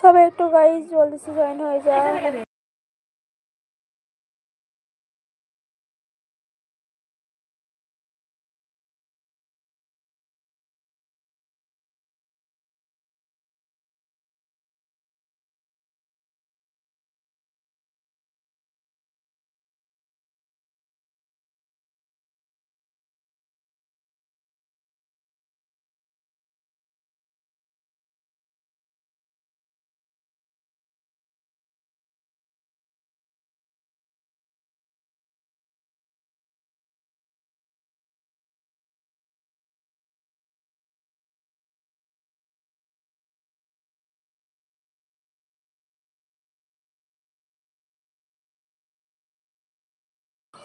সবাই একটু গাইজ জলদি সে জয়েন হয়ে যায়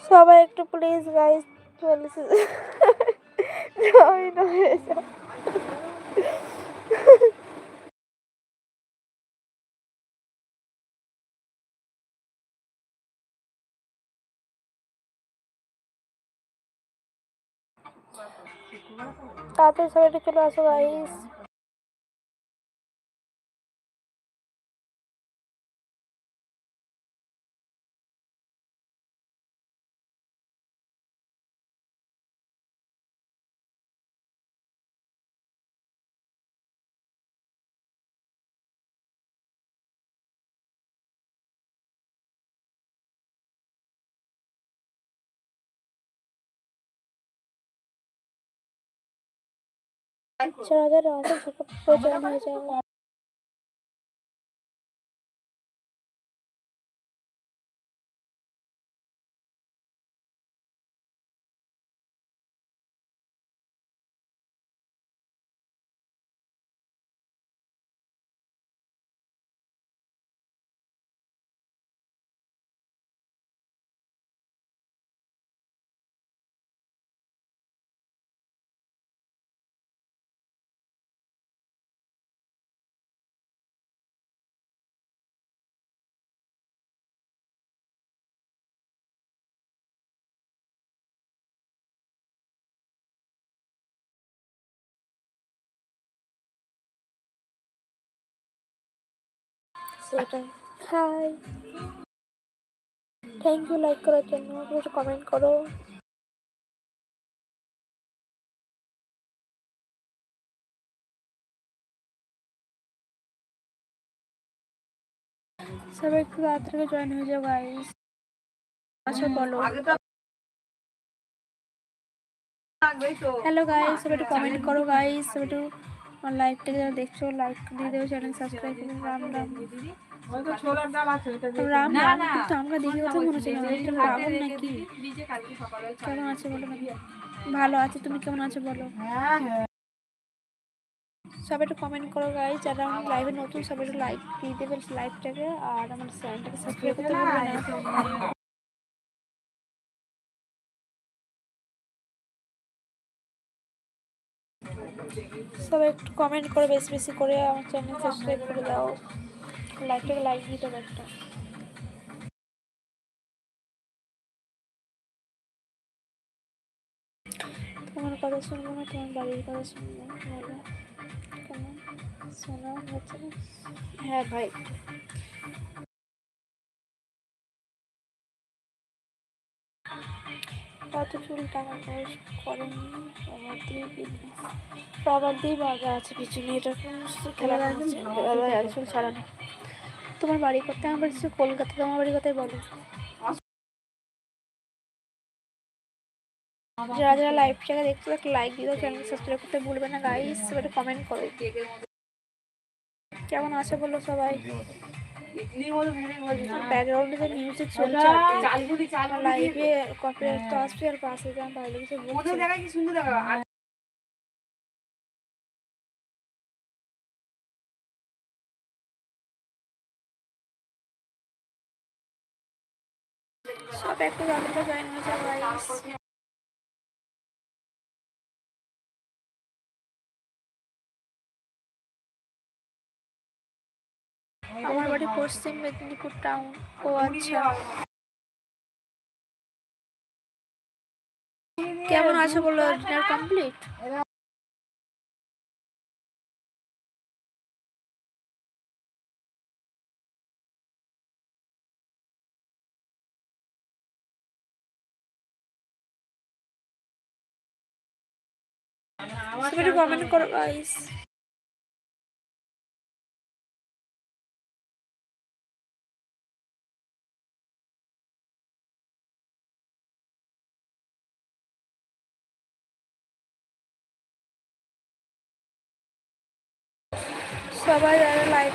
সবাই একটু প্লিজ গাইজ সে জয়েন তাড়াতাড়ি সবাই একটু চলে আসো গাইজ যারা যারা আছে সবাই জয়েন হয়ে যাবে সেটাই হাই থ্যাংক ইউ লাইক করার জন্য। একটু কমেন্ট করো। সবাই একটু তাড়াতাড়ি জয়েন হয়ে যাও গাইস আচ্ছা বলো। হ্যালো গাইস সবাই একটু কমেন্ট করো গাইস সবাই একটু আমার লাইভটাকে যারা দেখছ লাইক দিয়ে দেবো চ্যানেল সাবস্ক্রাইব করুন রাম রাম। রাম রাম কিন্তু আমরা দেখে কথা মনে হচ্ছে না। নাকি কেমন আছে বলো ভালো আছে তুমি কেমন আছো বলো? সবাই একটু কমেন্ট করো গাইস যারা আমার লাইভে নতুন সবাই একটু লাইক দিয়ে দেবে লাইভটাকে আর আমার চ্যানেলটাকে সাবস্ক্রাইব করতে ভুলবে না। সবাই একটু কমেন্ট করে, বেশি বেশি করে আমার চ্যানেল সাবস্ক্রাইব করে দাও। লাইকটাকে লাইক দিতে একটা তোমার কথা শুনব না, তোমার বাড়ির কথা শুনব বলো কেমন? শোনা হচ্ছে হ্যাঁ ভাই। কত চুল টাকা খরচ করেনি। সবার দিয়ে সবার দিয়ে বাগা আছে পিছনে এটা খেলা হচ্ছে চুল ছাড়ানো তোমার বাড়ি কোথায়? আমার বাড়ি কলকাতা তোমার বাড়ি কোথায় বলো। যারা যারা লাইভ টাকা দেখছ একটা লাইক দিয়ে দাও চ্যানেল সাবস্ক্রাইব করতে ভুলবে না গাইস একটা কমেন্ট করো। কেমন আছে বলো সবাই? ব্যাকগ্রাউন্ডে যে মিউজিক চলছে লাইভে কপিরাইট তো আসবে আর পাশে যান ভালো কিছু বলছে সব একটু জানতে হয়েছে গাইস পশ্চিম মেদিনীপুর টাউন ও আচ্ছা। কেমন আছে বলো ডিনার কমপ্লিট কমেন্ট করো গাইস সবাই যারা লাইভ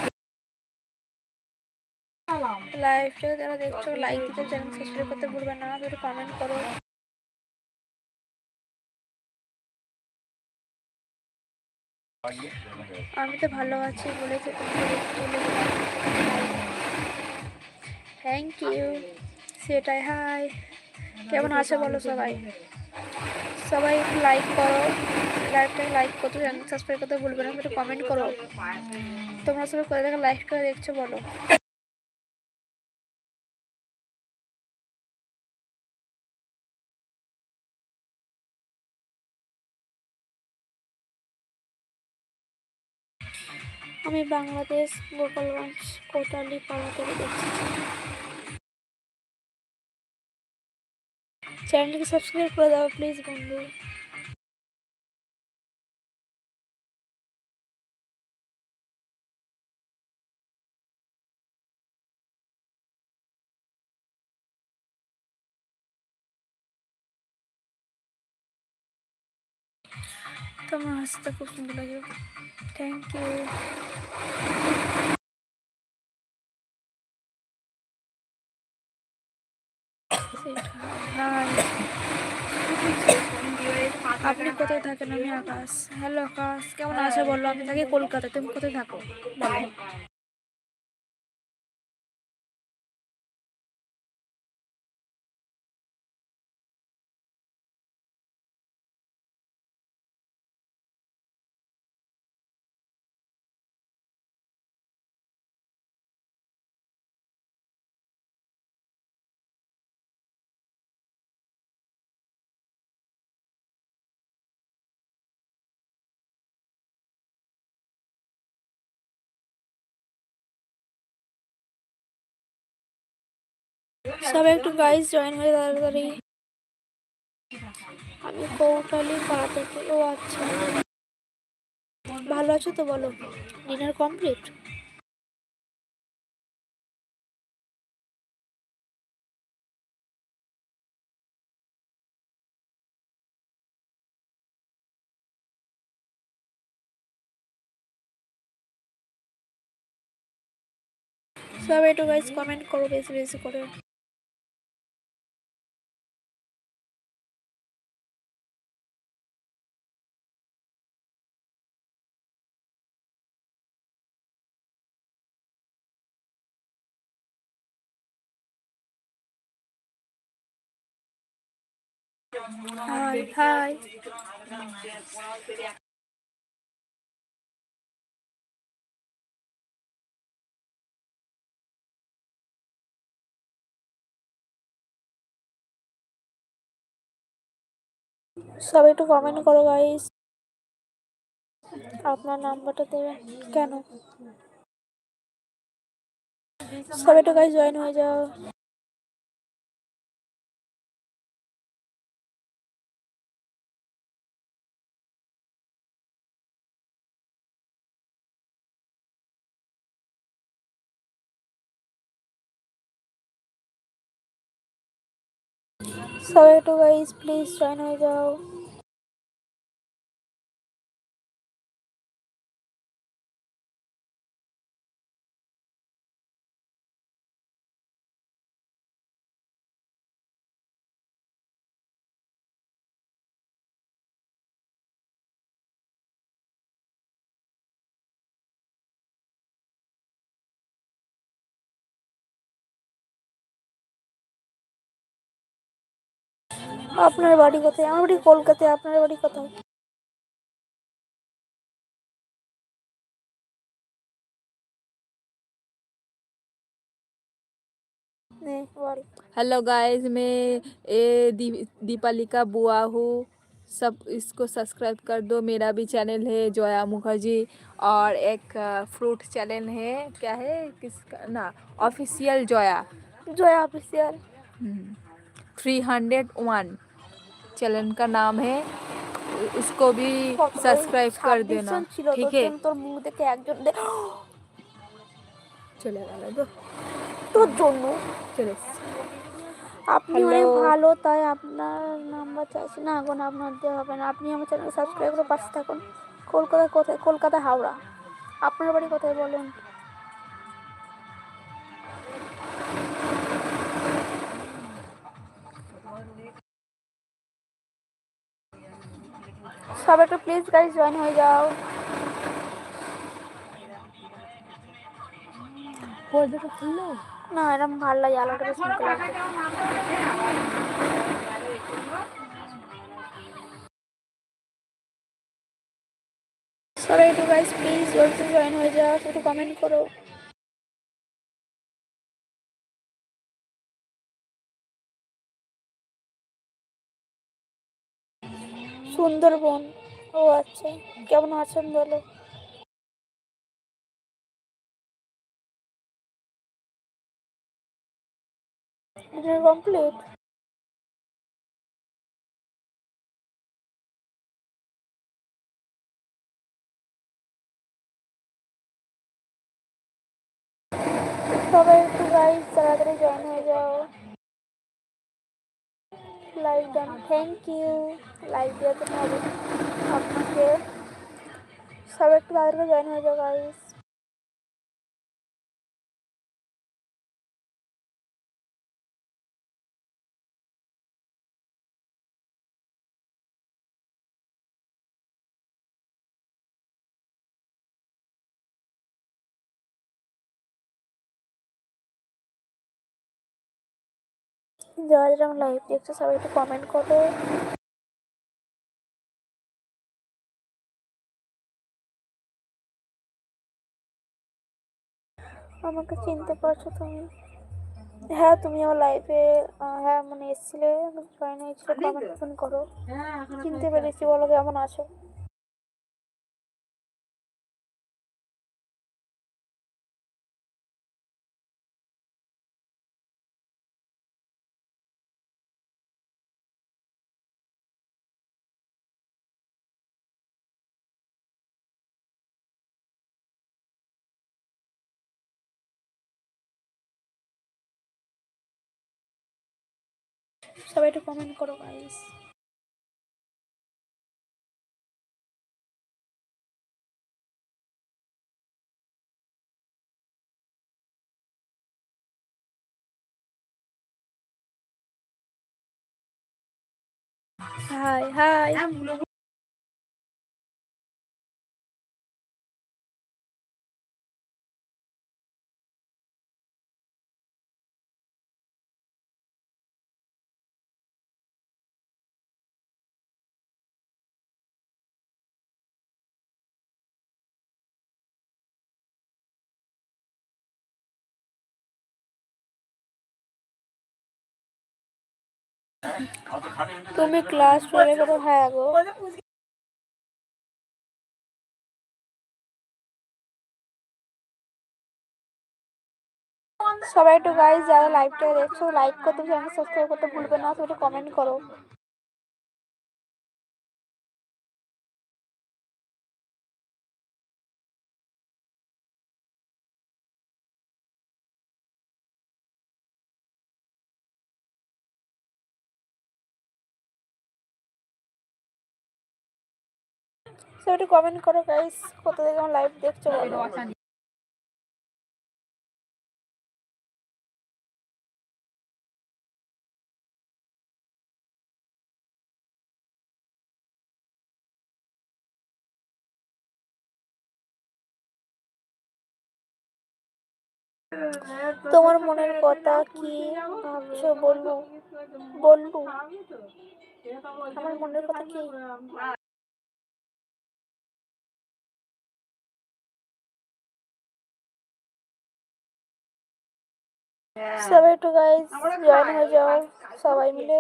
লাইভটা যারা দেখছ লাইক দিতে চ্যানেল সাবস্ক্রাইব করতে ভুলবে না একটু কমেন্ট করো। আমি তো ভালো আছি বলেছে থ্যাংক ইউ সেটাই হাই কেমন আছে বলো সবাই? সবাই একটু লাইক করো লাইভটাকে লাইক করতে চ্যানেল সাবস্ক্রাইব করতে ভুলবে না, একটু কমেন্ট করো। তোমরা সবাই করে দেখো লাইক করে দেখছ বলো। আমি বাংলাদেশ গোপালগঞ্জ কোটালি পাড়া থেকে দেখছি। চ্যানেলটিকে সাবস্ক্রাইব করে দাও প্লিজ বন্ধু তোমার হাসিটা খুব সুন্দর লাগে থ্যাংক ইউ আপনি কোথায় থাকেন আমি আকাশ। হ্যালো আকাশ। কেমন আছো বলো? আমি থাকি কলকাতায়। তুমি কোথায় থাকো? বলো। সবাই একটু গাইজ জয়েন হয়ে তাড়াতাড়ি আমি কৌটালি পাড়া থেকে ও আচ্ছা ভালো আছো তো বলো ডিনার কমপ্লিট সবাই একটু গাইজ কমেন্ট করো বেশি বেশি করে হাই সবাই একটু কমেন্ট করো গাইস আপনার নাম্বারটা দেবেন কেন? সবাই একটু গাইস জয়েন হয়ে যাও। সবাই একটু গাইস প্লিজ জয়েন হয়ে যাও আপনার বাড়ি কোথায় আমার বাড়ি কলকাতায় আপনার বাড়ি কোথায় নে বল हेलो गाइस मैं ए दी, दीपालिका बुआ हूँ सब इसको सब्सक्राइब कर दो मेरा भी चैनल है जोया मुखर्जी और एक फ्रूट चैनल है क्या है किसका ना official Zoya Jaya official three hundred one channel का नाम है उसको भी सब्सक्राइब कर देना ছাব্বিশ জন ছিল ठीक তোর है জন্য তোর মুখ দেখে একজন দেখ চলে গেল তো তোর জন্য চলে এসছে। আপনি অনেক Hello. ভালো তাই আপনার নাম্বার চাইছি না এখন আপনার দেওয়া হবে না আপনি আমার চ্যানেলকে সাবস্ক্রাইব করে পাশে থাকুন কলকাতা কোথায় কলকাতা হাওড়া আপনার বাড়ি কোথায় বলেন প্লিজ গাইজ জয়েন হয়ে যাও পর্দাটা খুললো না এরকম ভালো লাগে আলোটা বেশ মুখে লাগবে সবাই একটু গাইজ প্লিজ জলদি জয়েন হয়ে যাও একটু কমেন্ট করো সুন্দরবন ও আচ্ছা কেমন আছেন বলো? কমপ্লিট সবাই একটু গাইজ তাড়াতাড়ি জয়েন হয়ে যাও। Like done thank you like দেওয়ার জন্য হবে আপনাকে সবাই একটু তাড়াতাড়ি জয়েন হয়ে যাও গাইজ যারা যারা আমার লাইভ দেখছ সবাই একটু কমেন্ট করো। আমাকে চিনতে পারছ তুমি? হ্যাঁ তুমি আমার লাইফে হ্যাঁ মানে এসেছিলে জয়েন হয়েছিল কমেন্ট ফোন করো। চিনতে পেরেছি বলো কেমন আছো। সবাই একটু কমেন্ট করো গাইস হাই হাই তুমি ক্লাস টুয়েলভে কত হ্যাঁ গো। সবাই একটু গাইজ যারা লাইভটা দেখছ লাইক করতে চ্যানেল সাবস্ক্রাইব করতে ভুলবে না একটু কমেন্ট করো। সবাই একটু কমেন্ট করো গাইস কোথা থেকে আমার লাইভ দেখছ? তোমার মনের কথা কি ভাবছ? বলব বললু আমার মনের কথা কি? সবাই একটু গাইজ জয়েন হয়ে যাও সবাই মিলে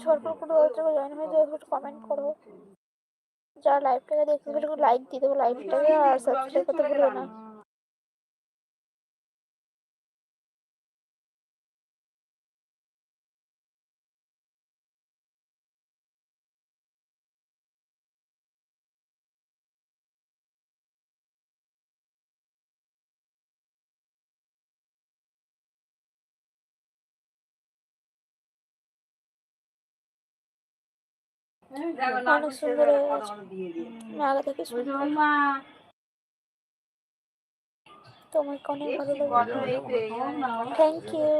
ঝটপট করে জয়েন হয়ে যাও একটু কমেন্ট করো। যারা লাইভটাকে দেখতে একটু লাইক দিয়ে দেবো লাইভটাকে আর সাবস্ক্রাইব করতে ভুলো না। অনেক সুন্দর হয়ে আগে থেকে তোমাকে অনেক ভালো লাগে। থ্যাংক ইউ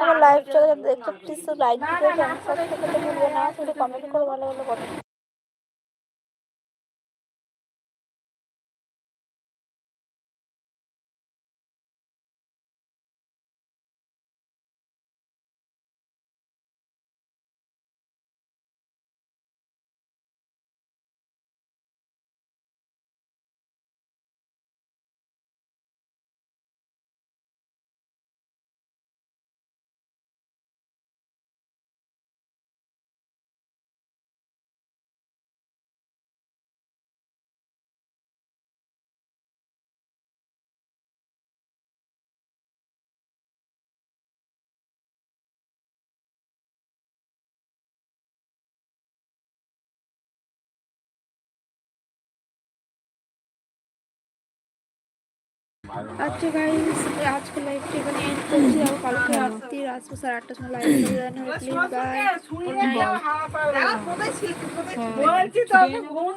আমার লাইভ চলে দেখতে প্লিজ লাইক দিবে না কমেন্ট করে ভালো ভালো আচ্ছা গাইস আজকে লাইভটা এখানে এন্ড করছি আর কালকে রাত্রি রাত সাড়ে আটটার সময় লাইভ হয়ে যাবে প্লিজ বাই শুনি না কোথায় ছিল কোথায় ছিল? বলছি তো আমি ঘুম